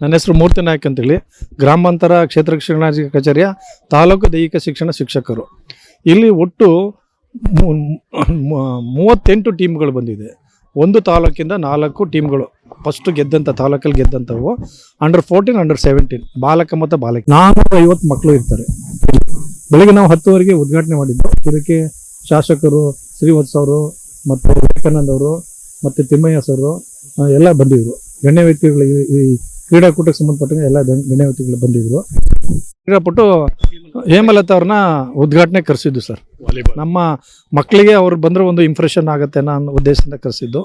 ನನ್ನ ಹೆಸರು ಮೂರ್ತಿ ನಾಯಕ್ ಅಂತೇಳಿ. ಗ್ರಾಮಾಂತರ ಕ್ಷೇತ್ರ ಶಿಕ್ಷಣಾಧಿಕಾರಿ ಕಚೇರಿಯ ತಾಲೂಕು ದೈಹಿಕ ಶಿಕ್ಷಣ ಶಿಕ್ಷಕರು. ಇಲ್ಲಿ ಒಟ್ಟು ಮೂವತ್ತೆಂಟು ಟೀಮ್ಗಳು ಬಂದಿದೆ. ಒಂದು ತಾಲೂಕಿಂದ ನಾಲ್ಕು ಟೀಮ್ಗಳು. ಫಸ್ಟ್ ಗೆದ್ದಂಥ ತಾಲೂಕಲ್ಲಿ ಗೆದ್ದಂಥವು ಅಂಡರ್ ಫೋರ್ಟೀನ್ ಅಂಡರ್ ಸೆವೆಂಟೀನ್ ಬಾಲಕ ಮತ್ತು ಬಾಲಕ. ನಾನ್ನೂರ ಐವತ್ತು ಮಕ್ಕಳು ಇರ್ತಾರೆ. ಬೆಳಗ್ಗೆ ನಾವು ಹತ್ತುವರೆಗೆ ಉದ್ಘಾಟನೆ ಮಾಡಿದ್ದು. ಇದಕ್ಕೆ ಶಾಸಕರು ಶ್ರೀವತ್ಸ ಅವರು ಮತ್ತು ವಿವೇಕಾನಂದ್ ಅವರು ಮತ್ತು ತಿಮ್ಮಯ್ಯ ಸರು ಎಲ್ಲ ಬಂದಿದ್ರು. ಗಣ್ಯ ವ್ಯಕ್ತಿಗಳು ಈ- ಕ್ರೀಡಾಕೂಟಕ್ಕೆ ಸಂಬಂಧಪಟ್ಟಂಗೆ ಎಲ್ಲ ಗಣ್- ಗಣ್ಯ ವ್ಯಕ್ತಿಗಳು ಬಂದಿದ್ರು. ಕ್ರೀಡಾಪಟು ಹೇಮಲತಾ ಅವ್ರನ್ನ ಉದ್ಘಾಟನೆ ಕರೆಸಿದ್ದು ಸರ್. ನಮ್ಮ ಮಕ್ಕಳಿಗೆ ಅವ್ರು ಬಂದರೆ ಒಂದು ಇಂಪ್ರೆಷನ್ ಆಗುತ್ತೆ ಅನ್ನೋ ಉದ್ದೇಶದಿಂದ ಕರೆಸಿದ್ದು.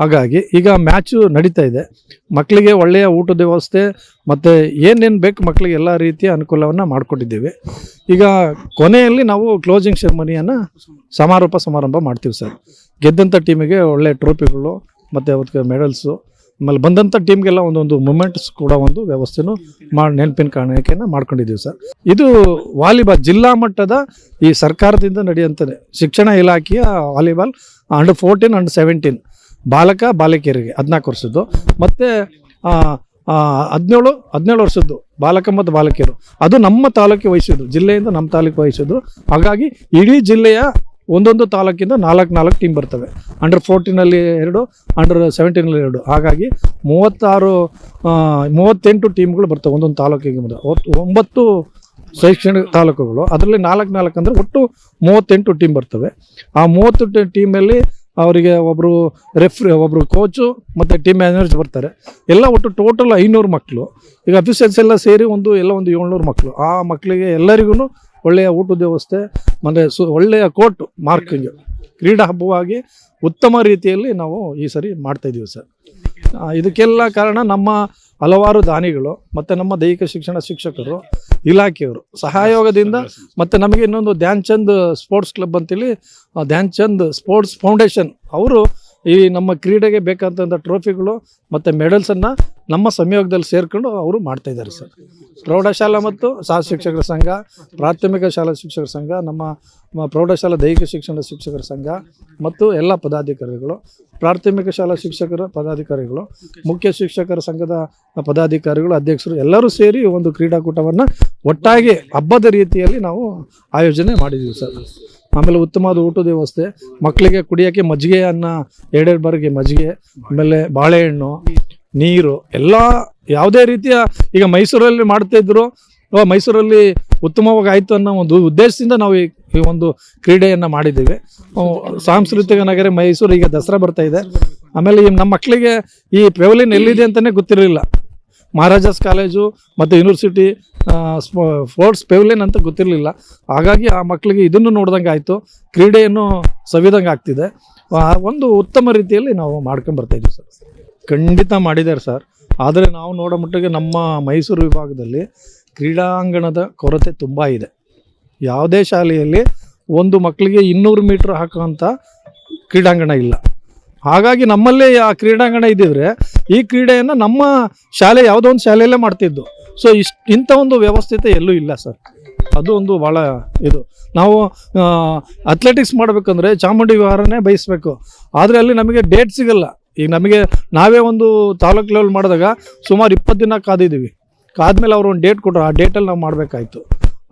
ಹಾಗಾಗಿ ಈಗ ಮ್ಯಾಚು ನಡೀತಾ ಇದೆ. ಮಕ್ಕಳಿಗೆ ಒಳ್ಳೆಯ ಊಟದ ವ್ಯವಸ್ಥೆ ಮತ್ತು ಏನೇನು ಬೇಕು ಮಕ್ಕಳಿಗೆ ಎಲ್ಲ ರೀತಿಯ ಅನುಕೂಲವನ್ನು ಮಾಡಿಕೊಟ್ಟಿದ್ದೀವಿ. ಈಗ ಕೊನೆಯಲ್ಲಿ ನಾವು ಕ್ಲೋಸಿಂಗ್ ಸೆರೆಮನಿಯನ್ನು ಸಮಾರೋಪ ಸಮಾರಂಭ ಮಾಡ್ತೀವಿ ಸರ್. ಗೆದ್ದಂಥ ಟೀಮಿಗೆ ಒಳ್ಳೆಯ ಟ್ರೋಫಿಗಳು ಮತ್ತು ಅವತ್ತಿಗೆ ಮೆಡಲ್ಸು ಆಮೇಲೆ ಬಂದಂಥ ಟೀಮ್ಗೆಲ್ಲ ಒಂದೊಂದು ಮೂಮೆಂಟ್ಸ್ ಕೂಡ ಒಂದು ವ್ಯವಸ್ಥೆನೂ ಮಾಡಿ, ನೆನಪಿನ ಕಾಣಿಕೆಯನ್ನು ಮಾಡ್ಕೊಂಡಿದ್ದೀವಿ ಸರ್. ಇದು ವಾಲಿಬಾಲ್ ಜಿಲ್ಲಾ ಮಟ್ಟದ ಈ ಸರ್ಕಾರದಿಂದ ನಡೆಯುವಂಥದ್ದೇ. ಶಿಕ್ಷಣ ಇಲಾಖೆಯ volleyball under fourteen under seventeen ಬಾಲಕ, ಬಾಲಕಿಯರಿಗೆ ಹದಿನಾಲ್ಕು ವರ್ಷದ್ದು. ಮತ್ತು ಹದಿನೇಳು ಹದಿನೇಳು ವರ್ಷದ್ದು ಬಾಲಕ ಮತ್ತು ಬಾಲಕಿಯರು. ಅದು ನಮ್ಮ ತಾಲೂಕಿಗೆ ವಹಿಸಿದ್ರು ಜಿಲ್ಲೆಯಿಂದ ನಮ್ಮ ತಾಲೂಕು ವಹಿಸಿದ್ರು ಹಾಗಾಗಿ ಇಡೀ ಜಿಲ್ಲೆಯ ಒಂದೊಂದು ತಾಲೂಕಿಂದ ನಾಲ್ಕು ನಾಲ್ಕು ಟೀಮ್ ಬರ್ತವೆ. ಅಂಡರ್ ಫೋರ್ಟೀನಲ್ಲಿ ಎರಡು ಅಂಡರ್ ಸೆವೆಂಟೀನಲ್ಲಿ ಎರಡು. ಹಾಗಾಗಿ ಮೂವತ್ತಾರು ಮೂವತ್ತೆಂಟು ಟೀಮ್ಗಳು ಬರ್ತವೆ ಒಂದೊಂದು ತಾಲೂಕಿಗೆ ಒಂಬತ್ತು ಶೈಕ್ಷಣಿಕ ತಾಲೂಕುಗಳು. ಅದರಲ್ಲಿ ನಾಲ್ಕು ನಾಲ್ಕು ಅಂದರೆ ಒಟ್ಟು ಮೂವತ್ತೆಂಟು ಟೀಮ್ ಬರ್ತವೆ. ಆ ಮೂವತ್ತು ಟೀಮಲ್ಲಿ ಅವರಿಗೆ ಒಬ್ಬರು ರೆಫ್ರಿ ಒಬ್ಬರು ಕೋಚು ಮತ್ತು ಟೀಮ್ ಮ್ಯಾನೇಜರ್ಸ್ ಬರ್ತಾರೆ. ಎಲ್ಲ ಒಟ್ಟು ಟೋಟಲ್ ಐನೂರು ಮಕ್ಕಳು ಈಗ ಅಫಿಷಿಯಲ್ಸ್ ಎಲ್ಲ ಸೇರಿ ಒಂದು, ಎಲ್ಲ ಒಂದು ಏಳ್ನೂರು ಮಕ್ಕಳು ಆ ಮಕ್ಕಳಿಗೆ ಎಲ್ಲರಿಗೂ ಒಳ್ಳೆಯ ಊಟದ ವ್ಯವಸ್ಥೆ ಮತ್ತು ಸು, ಒಳ್ಳೆಯ ಕೋರ್ಟ್ ಮಾರ್ಕಿಂಗ್ ಕ್ರೀಡಾ ಹಬ್ಬವಾಗಿ ಉತ್ತಮ ರೀತಿಯಲ್ಲಿ ನಾವು ಈ ಸರಿ ಮಾಡ್ತಾಯಿದ್ದೀವಿ ಸರ್. ಇದಕ್ಕೆಲ್ಲ ಕಾರಣ ನಮ್ಮ ಹಲವಾರು ದಾನಿಗಳು ಮತ್ತು ನಮ್ಮ ದೈಹಿಕ ಶಿಕ್ಷಣ ಶಿಕ್ಷಕರು, ಇಲಾಖೆಯವರು ಸಹಯೋಗದಿಂದ ಮತ್ತು ನಮಗೆ ಇನ್ನೊಂದು ಧ್ಯಾನ್ ಚಂದ್ ಸ್ಪೋರ್ಟ್ಸ್ ಕ್ಲಬ್ ಅಂತೇಳಿ ಧ್ಯಾನ್ ಚಂದ್ ಸ್ಪೋರ್ಟ್ಸ್ ಫೌಂಡೇಶನ್ ಅವರು ಈ ನಮ್ಮ ಕ್ರೀಡೆಗೆ ಬೇಕಾದಂಥ ಟ್ರೋಫಿಗಳು ಮತ್ತು ಮೆಡಲ್ಸನ್ನು ನಮ್ಮ ಸಂಯೋಗದಲ್ಲಿ ಸೇರ್ಕೊಂಡು ಅವರು ಮಾಡ್ತಾ ಇದ್ದಾರೆ ಸರ್. ಪ್ರೌಢಶಾಲಾ ಮತ್ತು ಸಹ ಶಿಕ್ಷಕರ ಸಂಘ, ಪ್ರಾಥಮಿಕ ಶಾಲಾ ಶಿಕ್ಷಕರ ಸಂಘ, ನಮ್ಮ ಪ್ರೌಢಶಾಲಾ ದೈಹಿಕ ಶಿಕ್ಷಣ ಶಿಕ್ಷಕರ ಸಂಘ ಮತ್ತು ಎಲ್ಲ ಪದಾಧಿಕಾರಿಗಳು, ಪ್ರಾಥಮಿಕ ಶಾಲಾ ಶಿಕ್ಷಕರ ಪದಾಧಿಕಾರಿಗಳು, ಮುಖ್ಯ ಶಿಕ್ಷಕರ ಸಂಘದ ಪದಾಧಿಕಾರಿಗಳು, ಅಧ್ಯಕ್ಷರು ಎಲ್ಲರೂ ಸೇರಿ ಒಂದು ಕ್ರೀಡಾಕೂಟವನ್ನು ಒಟ್ಟಾಗಿ ಹಬ್ಬದ ರೀತಿಯಲ್ಲಿ ನಾವು ಆಯೋಜನೆ ಮಾಡಿದ್ದೀವಿ ಸರ್. ಆಮೇಲೆ ಉತ್ತಮವಾದ ಊಟದ ವ್ಯವಸ್ಥೆ. ಮಕ್ಕಳಿಗೆ ಕುಡಿಯೋಕ್ಕೆ ಮಜ್ಜಿಗೆ ಅನ್ನ ಎರಡೆರಡು ಬಾರಿಗೆ ಮಜ್ಜಿಗೆ, ಆಮೇಲೆ ಬಾಳೆಹಣ್ಣು, ನೀರು, ಎಲ್ಲ ಯಾವುದೇ ರೀತಿಯ ಈಗ ಮೈಸೂರಲ್ಲಿ ಮಾಡ್ತಾ ಇದ್ರು ಮೈಸೂರಲ್ಲಿ ಉತ್ತಮವಾಗಿ ಆಯಿತು ಅನ್ನೋ ಒಂದು ಉದ್ದೇಶದಿಂದ ನಾವು ಈ ಒಂದು ಕ್ರೀಡೆಯನ್ನು ಮಾಡಿದ್ದೀವಿ. ಸಾಂಸ್ಕೃತಿಕ ನಗರ ಮೈಸೂರು ಈಗ ದಸರಾ ಬರ್ತಾ ಇದೆ. ಆಮೇಲೆ ಈ ನಮ್ಮ ಮಕ್ಕಳಿಗೆ ಈ ಪೆವಲಿನ್ ಎಲ್ಲಿದೆ ಅಂತಲೇ ಗೊತ್ತಿರಲಿಲ್ಲ. ಮಹಾರಾಜಾಸ್ ಕಾಲೇಜು ಮತ್ತು ಯೂನಿವರ್ಸಿಟಿ ಸ್ಪೋರ್ಟ್ಸ್ ಪೆವಿಲಿಯನ್ ಅಂತ ಗೊತ್ತಿರಲಿಲ್ಲ. ಹಾಗಾಗಿ ಆ ಮಕ್ಕಳಿಗೆ ಇದನ್ನು ನೋಡ್ದಂಗೆ ಆಯಿತು. ಕ್ರೀಡೆಯನ್ನು ಸವಿದಂಗೆ ಆಗ್ತಿದೆ. ಒಂದು ಉತ್ತಮ ರೀತಿಯಲ್ಲಿ ನಾವು ಮಾಡ್ಕೊಂಡು ಬರ್ತಾ ಇದ್ದೀವಿ ಸರ್. ಖಂಡಿತ ಮಾಡಿದ್ದಾರೆ ಸರ್. ಆದರೆ ನಾವು ನೋಡೋ ಮಟ್ಟಿಗೆ ನಮ್ಮ ಮೈಸೂರು ವಿಭಾಗದಲ್ಲಿ ಕ್ರೀಡಾಂಗಣದ ಕೊರತೆ ತುಂಬ ಇದೆ. ಯಾವುದೇ ಶಾಲೆಯಲ್ಲಿ ಒಂದು ಮಕ್ಕಳಿಗೆ ಇನ್ನೂರು ಮೀಟ್ರ್ ಹಾಕುವಂಥ ಕ್ರೀಡಾಂಗಣ ಇಲ್ಲ. ಹಾಗಾಗಿ ನಮ್ಮಲ್ಲೇ ಆ ಕ್ರೀಡಾಂಗಣ ಇದ್ದಿದ್ರೆ ಈ ಕ್ರೀಡೆಯನ್ನು ನಮ್ಮ ಶಾಲೆ ಯಾವುದೋ ಒಂದು ಶಾಲೆಯಲ್ಲೇ ಮಾಡ್ತಿದ್ದು. ಸೊ ಇಷ್ಟು ಇಂಥ ಒಂದು ವ್ಯವಸ್ಥಿತ ಎಲ್ಲೂ ಇಲ್ಲ ಸರ್. ಅದು ಒಂದು ಭಾಳ ಇದು. ನಾವು ಅಥ್ಲೆಟಿಕ್ಸ್ ಮಾಡಬೇಕಂದ್ರೆ ಚಾಮುಂಡಿ ವಿಹಾರನೇ ಬಯಸಬೇಕು. ಆದರೆ ಅಲ್ಲಿ ನಮಗೆ ಡೇಟ್ ಸಿಗಲ್ಲ. ಈಗ ನಮಗೆ ನಾವೇ ಒಂದು ತಾಲೂಕು ಲೆವೆಲ್ ಮಾಡಿದಾಗ ಸುಮಾರು ಇಪ್ಪತ್ತು ದಿನ ಕಾದಿದ್ದೀವಿ. ಕಾದ್ಮೇಲೆ ಅವರು ಒಂದು ಡೇಟ್ ಕೊಟ್ಟರು ಆ ಡೇಟಲ್ಲಿ ನಾವು ಮಾಡಬೇಕಾಯ್ತು.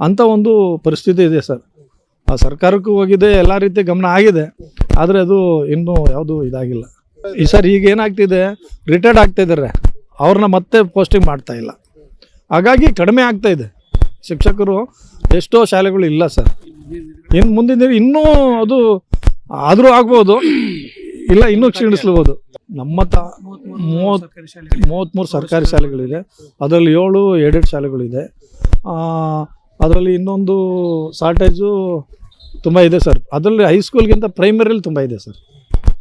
ಅಂಥ ಒಂದು ಪರಿಸ್ಥಿತಿ ಇದೆ ಸರ್. ಆ ಸರ್ಕಾರಕ್ಕೂ ಹೋಗಿದೆ, ಎಲ್ಲ ರೀತಿ ಗಮನ ಆಗಿದೆ. ಆದರೆ ಅದು ಇನ್ನೂ ಯಾವುದು ಇದಾಗಿಲ್ಲ. ಈ ಸರ್ ಈಗ ಏನಾಗ್ತಿದೆ ರಿಟೈರ್ಡ್ ಆಗ್ತಾ ಇದ್ದಾರೆ ಅವ್ರನ್ನ ಮತ್ತೆ ಪೋಸ್ಟಿಂಗ್ ಮಾಡ್ತಾ ಇಲ್ಲ. ಹಾಗಾಗಿ ಕಡಿಮೆ ಆಗ್ತಾ ಇದೆ. ಶಿಕ್ಷಕರು ಎಷ್ಟೋ ಶಾಲೆಗಳು ಇಲ್ಲ ಸರ್. ಇನ್ನು ಮುಂದಿನ ದಿನ ಇನ್ನೂ ಅದು ಆದರೂ ಆಗ್ಬೋದು, ಇಲ್ಲ ಇನ್ನೂ ಕ್ಷೀಣಿಸ್ಬೋದು ನಮ್ಮ ತ ಮೂವತ್ತು, ಮೂವತ್ತ್ಮೂರು ಸರ್ಕಾರಿ ಶಾಲೆಗಳಿದೆ. ಅದರಲ್ಲಿ ಏಳು, ಎರಡೆರಡು ಶಾಲೆಗಳಿದೆ. ಅದರಲ್ಲಿ ಇನ್ನೊಂದು ಶಾರ್ಟೇಜು ತುಂಬ ಇದೆ ಸರ್. ಅದರಲ್ಲಿ ಹೈಸ್ಕೂಲ್ಗಿಂತ ಪ್ರೈಮರಿಲಿ ತುಂಬ ಇದೆ ಸರ್.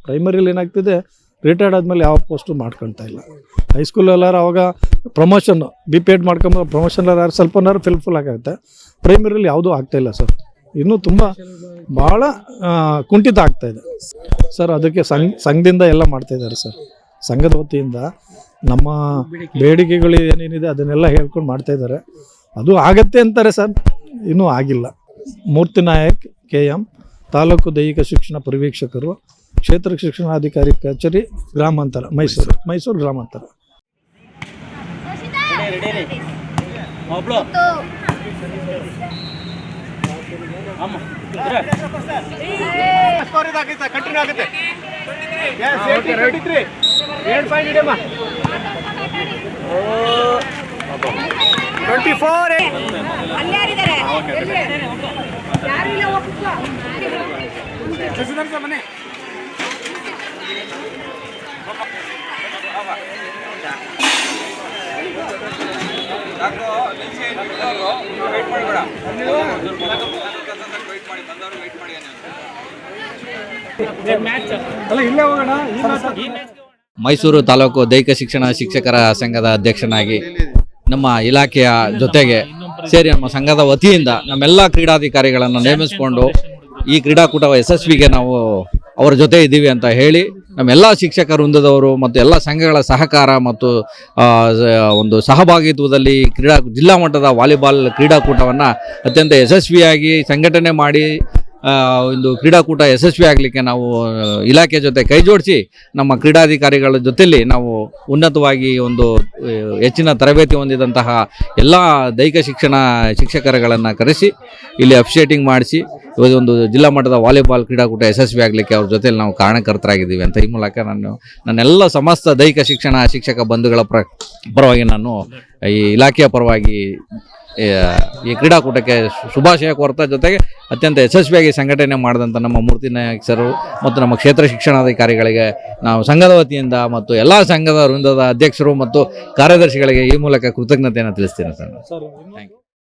ಪ್ರೈಮರಿಲಿ ಏನಾಗ್ತಿದೆ ರಿಟೈರ್ಡ್ ಆದಮೇಲೆ ಯಾವ ಪೋಸ್ಟು ಮಾಡ್ಕೊಳ್ತಾ ಇಲ್ಲ. ಹೈಸ್ಕೂಲ್ ಎಲ್ಲರೂ ಅವಾಗ ಪ್ರಮೋಷನ್ ಬಿ ಪಿ ಎಡ್ ಮಾಡ್ಕೊಂಬ ಪ್ರಮೋಷನ್ ಯಾರು ಸ್ವಲ್ಪನಾರು ಫಿಲ್ಫುಲ್ ಆಗುತ್ತೆ. ಪ್ರೈಮರಿಲಿ ಯಾವುದೂ ಆಗ್ತಾಯಿಲ್ಲ ಸರ್. ಇನ್ನೂ ತುಂಬ ಭಾಳ ಕುಂಠಿತ ಆಗ್ತಾಯಿದೆ ಸರ್, ಅದಕ್ಕೆ ಸಂಘ, ಸಂಘದಿಂದ ಎಲ್ಲ ಮಾಡ್ತಾ ಇದ್ದಾರೆ ಸರ್. ಸಂಘದ ವತಿಯಿಂದ ನಮ್ಮ ಬೇಡಿಕೆಗಳು ಏನೇನಿದೆ ಅದನ್ನೆಲ್ಲ ಹೇಳ್ಕೊಂಡು ಮಾಡ್ತಾ ಇದ್ದಾರೆ. ಅದು ಆಗತ್ತೆ ಅಂತಾರೆ ಸರ್. ಇನ್ನೂ ಆಗಿಲ್ಲ. ಮೂರ್ತಿ ನಾಯಕ್ ಕೆ ಎಂ ತಾಲೂಕು ದೈಹಿಕ ಶಿಕ್ಷಣ ಪರಿವೀಕ್ಷಕರು ಕ್ಷೇತ್ರ ಶಿಕ್ಷಣಾಧಿಕಾರಿ ಕಚೇರಿ ಗ್ರಾಮಾಂತರ ಮೈಸೂರು ಮೈಸೂರು ಗ್ರಾಮಾಂತರ. ಕಂಟಿನ್ಯೂ ಮೈಸೂರು ತಾಲೂಕು ದೈಹಿಕ ಶಿಕ್ಷಣ ಶಿಕ್ಷಕರ ಸಂಘದ ಅಧ್ಯಕ್ಷನಾಗಿ ನಮ್ಮ ಇಲಾಖೆಯ ಜೊತೆಗೆ ಸೇರಿ ನಮ್ಮ ಸಂಘದ ವತಿಯಿಂದ ನಮ್ಮೆಲ್ಲ ಕ್ರೀಡಾಧಿಕಾರಿಗಳನ್ನು ನೇಮಿಸಿಕೊಂಡು ಈ ಕ್ರೀಡಾಕೂಟ ಯಶಸ್ವಿಗೆ ನಾವು ಅವರ ಜೊತೆ ಇದ್ದೀವಿ ಅಂತ ಹೇಳಿ ನಮ್ಮೆಲ್ಲ ಶಿಕ್ಷಕ ವೃಂದದವರು ಮತ್ತು ಎಲ್ಲ ಸಂಘಗಳ ಸಹಕಾರ ಮತ್ತು ಒಂದು ಸಹಭಾಗಿತ್ವದಲ್ಲಿ ಕ್ರೀಡಾ ಜಿಲ್ಲಾ ಮಟ್ಟದ ವಾಲಿಬಾಲ್ ಕ್ರೀಡಾಕೂಟವನ್ನು ಅತ್ಯಂತ ಯಶಸ್ವಿಯಾಗಿ ಸಂಘಟನೆ ಮಾಡಿ ಒಂದು ಕ್ರೀಡಾಕೂಟ ಯಶಸ್ವಿ ಆಗಲಿಕ್ಕೆ ನಾವು ಇಲಾಖೆ ಜೊತೆ ಕೈ ಜೋಡಿಸಿ ನಮ್ಮ ಕ್ರೀಡಾಧಿಕಾರಿಗಳ ಜೊತೆಯಲ್ಲಿ ನಾವು ಉನ್ನತವಾಗಿ ಒಂದು ಹೆಚ್ಚಿನ ತರಬೇತಿ ಹೊಂದಿದಂತಹ ಎಲ್ಲ ದೈಹಿಕ ಶಿಕ್ಷಣ ಶಿಕ್ಷಕರುಗಳನ್ನು ಕರೆಸಿ, ಇಲ್ಲಿ ಅಫಿಷಿಯೇಟಿಂಗ್ ಮಾಡಿಸಿ ಒಂದು ಜಿಲ್ಲಾ ಮಟ್ಟದ ವಾಲಿಬಾಲ್ ಕ್ರೀಡಾಕೂಟ ಯಶಸ್ವಿ ಆಗಲಿಕ್ಕೆ ಅವ್ರ ಜೊತೆಯಲ್ಲಿ ನಾವು ಕಾರಣಕರ್ತರಾಗಿದ್ದೀವಿ ಅಂತ ಈ ಮೂಲಕ ನಾನು, ನನ್ನೆಲ್ಲ ಸಮಸ್ತ ದೈಹಿಕ ಶಿಕ್ಷಣ ಶಿಕ್ಷಕ ಬಂಧುಗಳ ಪ್ರ, ಪರವಾಗಿ ನಾನು ಈ ಇಲಾಖೆಯ ಪರವಾಗಿ ಈ ಕ್ರೀಡಾಕೂಟಕ್ಕೆ ಶುಭಾಶಯ ಕೋರ್ತಾ ಜೊತೆಗೆ ಅತ್ಯಂತ ಯಶಸ್ವಿಯಾಗಿ ಸಂಘಟನೆ ಮಾಡಿದಂಥ ನಮ್ಮ ಮೂರ್ತಿ ನಾಯಕ್ ಸರು ಮತ್ತು ನಮ್ಮ ಕ್ಷೇತ್ರ ಶಿಕ್ಷಣಾಧಿಕಾರಿಗಳಿಗೆ ನಾವು ಸಂಘದ ವತಿಯಿಂದ ಮತ್ತು ಎಲ್ಲ ಸಂಘದ ವೃಂದದ ಅಧ್ಯಕ್ಷರು ಮತ್ತು ಕಾರ್ಯದರ್ಶಿಗಳಿಗೆ ಈ ಮೂಲಕ ಕೃತಜ್ಞತೆಯನ್ನು ತಿಳಿಸ್ತೇನೆ ಸರ್. Sir thank you